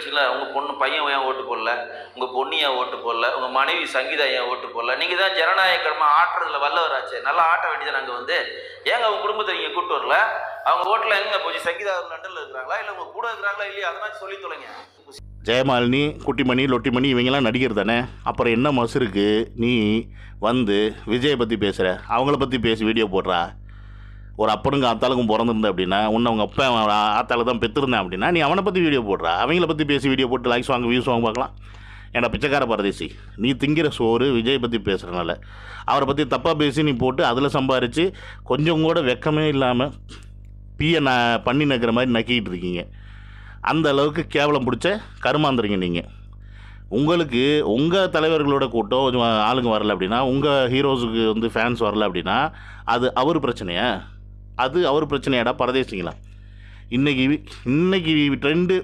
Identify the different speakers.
Speaker 1: வச்சுங்களா உங்கள் பொண்ணு பையன் ஏன் ஓட்டு போடல? உங்கள் பொண்ணு ஏன் ஓட்டு போடல? உங்கள் மனைவி சங்கீதா ஏன் ஓட்டு போடல? நீங்கள் தான் ஜனநாயகமாக ஆட்டுறதுல வல்லவராச்சே. நல்லா ஆட்ட வேண்டியது அங்கே வந்து? ஏங்க அவங்க குடும்பத்தை நீங்கள் கூப்பிட்டு வரல? அவங்க ஓட்டில் எங்கே போச்சு? சங்கீதா லண்டனில் இருக்கிறாங்களா? இல்லை உங்கள் கூட இருக்கிறாங்களா? இல்லையா? அதெல்லாம் சொல்லி தொலைங்க.
Speaker 2: ஜெயமாலினி குட்டிமணி லொட்டிமணி இவங்கெல்லாம் நடிகர் தானே? அப்புறம் என்ன மசுருக்கு நீ வந்து விஜயை பற்றி பேசுகிற அவங்கள பற்றி பேசி வீடியோ போடுறா? ஒரு அப்பனுக்கு ஆத்தாளுக்கும் பிறந்திருந்த அப்படின்னா உன்னை அவங்க அப்பா ஆத்தால தான் பெற்றிருந்தேன் அப்படின்னா நீ அவனை பற்றி வீடியோ போடுறா. அவங்கள பற்றி பேசி வீடியோ போட்டு லைக்ஸ் வாங்க வியூஸ் வாங்க பார்க்கலாம். ஏன்னா பிச்சைக்கார பரதேசி நீ திங்கிற சோறு விஜய் பற்றி பேசுகிறனால அவரை பற்றி தப்பாக பேசி நீ போட்டு அதில் சம்பாரித்து கொஞ்சம் கூட வெக்கமே இல்லாமல் பீயை நான் பண்ணி நக்கிற மாதிரி நக்கிக்கிட்டு இருக்கீங்க. அந்த அளவுக்கு கேவலம் பிடிச்ச கருமாந்துறீங்க நீங்கள் உங்களுக்கு உங்கள் தலைவர்களோட கூட்டம் கொஞ்சம் ஆளுங்க வரல அப்படின்னா உங்கள் ஹீரோஸுக்கு வந்து ஃபேன்ஸ் வரல அப்படின்னா அது அவர் பிரச்சனையா? அது அவர் பிரச்சனையாடா பரதேசிங்களா? இன்றைக்கி இன்னைக்கு ட்ரெண்டு